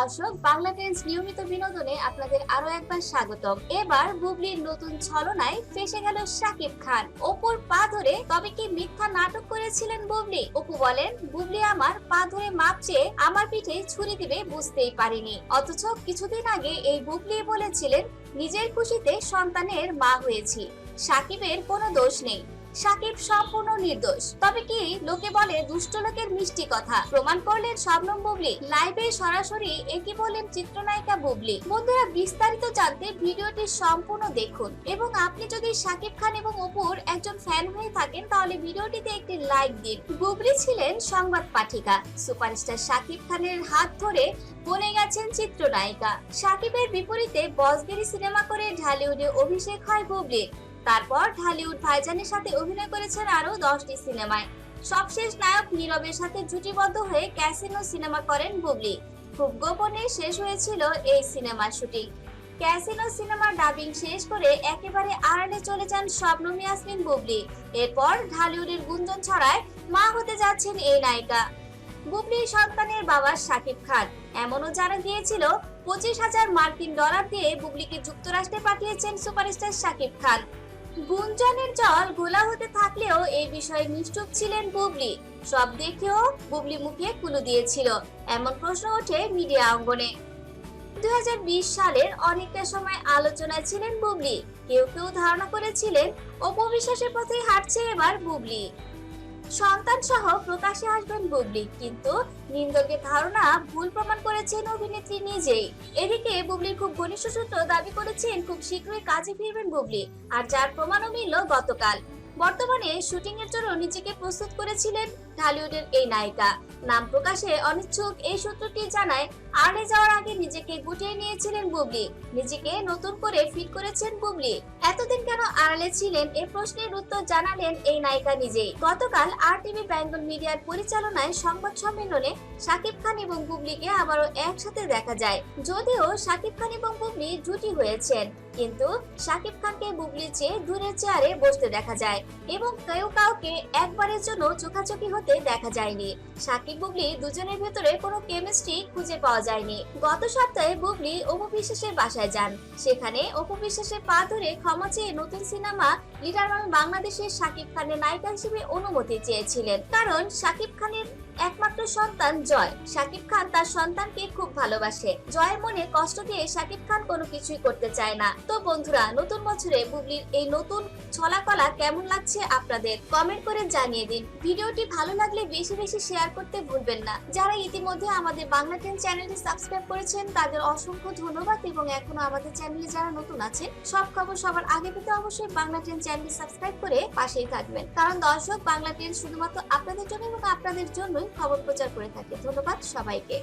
দর্শক, বাংলা ট্রেন্স নিয়মিত বিনোদনে আপনাদের আরও একবার স্বাগতম। এবার বুবলির নতুন ছলনায় ফেসে গেল শাকিব খান। অপুর পা ধরে তবে কি মিথ্যা নাটক করেছিলেন বুবলি? অপু বলেন, বুবলি আমার পা ধরে মাপ চেয়ে আমার পিঠে ছুরি দিবে বুঝতেই পারিনি। অথচ কিছুদিন আগে এই বুবলি বলেছিলেন, নিজের খুশিতে সন্তানের মা হয়েছি। সাকিবের কোনো দোষ নেই। সাকিব সম্পূর্ণ নির্দোষ। তবে কি লোকে বলে দুষ্ট লোকের মিষ্টি কথা? প্রমাণ করলেন শবনম বুবলি। লাইভে সরাসরি একই বললেন চিত্রনায়িকা বুবলি। বন্ধুরা, বিস্তারিত জানতে ভিডিওটি সম্পূর্ণ দেখুন এবং আপনি যদি সাকিব খান এবং অপুর একজন ফ্যান হয়ে থাকেন, তাহলে ভিডিওটিতে একটি লাইক দিন। বুবলি ছিলেন সংবাদ পাঠিকা। সুপারস্টার সাকিব খানের হাত ধরে বনে গেছেন চিত্রনায়িকা। সাকিবের বিপরীতে বসগিরি সিনেমা করে ঢালিউডে অভিষেক হয় বুবলির তারপর ঢালিউড ভাইজানের সাথে অভিনয় করেছেন আরও দশটি সিনেমায়। সবশেষ নায়ক নীরবের সাথে জুটিবদ্ধ হয়ে ক্যাসিনো সিনেমা করেন বুবলি। খুব গোপনে শেষ হয়েছিল এই সিনেমার শুটিং। ক্যাসিনো সিনেমার ডাবিং শেষ করে একেবারে আড়ালে চলে যান শবনম ইয়াসমিন, বুবলি। এরপর ঢালিউডের গুঞ্জন ছড়ায়, মা হতে যাচ্ছেন এই নায়িকা। বুবলির সন্তানের বাবা শাকিব খান। এমনও জানা গিয়েছিল, পঁচিশ হাজার মার্কিন ডলার দিয়ে বুবলিকে যুক্তরাষ্ট্রে পাঠিয়েছেন সুপারস্টার শাকিব খান। গুঞ্জনের জল ঘোলা হতে থাকলেও এই বিষয়ে নিশ্চুপ ছিলেন বুবলি। সব দেখেও বুবলি মুখে কুলু দিয়েছিল। এমন প্রশ্ন ওঠে মিডিয়া অঙ্গনে। দুই হাজার বিশ সালের অনেকটা সময় আলোচনায় ছিলেন বুবলি। কেউ কেউ ধারণা করেছিলেন, অপবিশ্বাসের পথে হাঁটছে এবার বুবলি। সন্তান সহ প্রকাশে আসবেন বুবলি, কিন্তু নিন্দকের ধারণা ভুল প্রমাণ করেছেন অভিনেত্রী নিজেই। এদিকে বুবলির খুব ঘনিষ্ঠ সূত্র দাবি করেছেন, খুব শীঘ্রই কাজে ফিরবেন বুবলি, আর যার প্রমাণও মিলল গতকাল। বর্তমানে শুটিং এর জন্য নিজেকে প্রস্তুত করেছিলেন ঢালিউডের এই নায়িকা। নাম প্রকাশে অনিচ্ছুক এই সূত্রটি জানায় আড়ে যাওয়ার আগে নিজেকে গুটিয়ে নিয়েছিলেন বুবলি। নিজেকে নতুন করে ফিট করেছেন বুবলি। এতদিন কেন আড়ালে ছিলেন এ প্রশ্নের উত্তর জানালেন এই নায়িকা নিজেই। গতকাল আর টিভি বেঙ্গল মিডিয়ার পরিচালনায় সংবাদ সম্মেলনে শাকিব খান এবং বুবলিকে আবারও একসাথে দেখা যায়। যদিও শাকিব খান এবং বুবলি জুটি হয়েছেন, কিন্তু শাকিব খানকে বুবলির চেয়ে দূরের চেয়ারে বসতে দেখা যায় এবং কেউ কাউকে একবারের জন্য চোখাচোখি হতে দেখা যায়নি। সাকিব বুবলি দুজনের ভেতরে কোনো কেমিস্ট্রি খুঁজে পাওয়া যায়নি। গত সপ্তাহে বুবলি অপু বিশ্বাসের বাসায় যান। সেখানে অপু বিশ্বাসের পা ধরে ক্ষমা চেয়ে নতুন সিনেমা লিটার ম্যান বাংলাদেশের সাকিব খানের নায়িকা হিসেবে অনুমতি চেয়েছিলেন। কারণ সাকিব খানের একমাত্র সন্তান জয়। সাকিব খান তার সন্তানকে খুব ভালোবাসে। জয়ের মনে কষ্ট দিয়ে সাকিব খান কোনো কিছুই করতে চায় না। তো বন্ধুরা, নতুন বছরে বুবলির এই নতুন ছলাকলা কেমন লাগছে আপনাদের কমেন্ট করে জানিয়ে দিন। ভিডিওটি ভালো লাগলে বেশি বেশি শেয়ার করতে ভুলবেন না। যারা ইতিমধ্যে আমাদের বাংলা টেন চ্যানেলটি সাবস্ক্রাইব করেছেন, তাদের অসংখ্য ধন্যবাদ এবং এখনও আমাদের চ্যানেলে যারা নতুন আছেন, সব খবর সবার আগে পেতে অবশ্যই বাংলা টেন চ্যানেলটি সাবস্ক্রাইব করে পাশেই থাকবেন। কারণ দর্শক, বাংলা টেন শুধুমাত্র আপনাদের জন্য এবং আপনাদের জন্যই খবর প্রচার করে থাকে। ধন্যবাদ সবাইকে।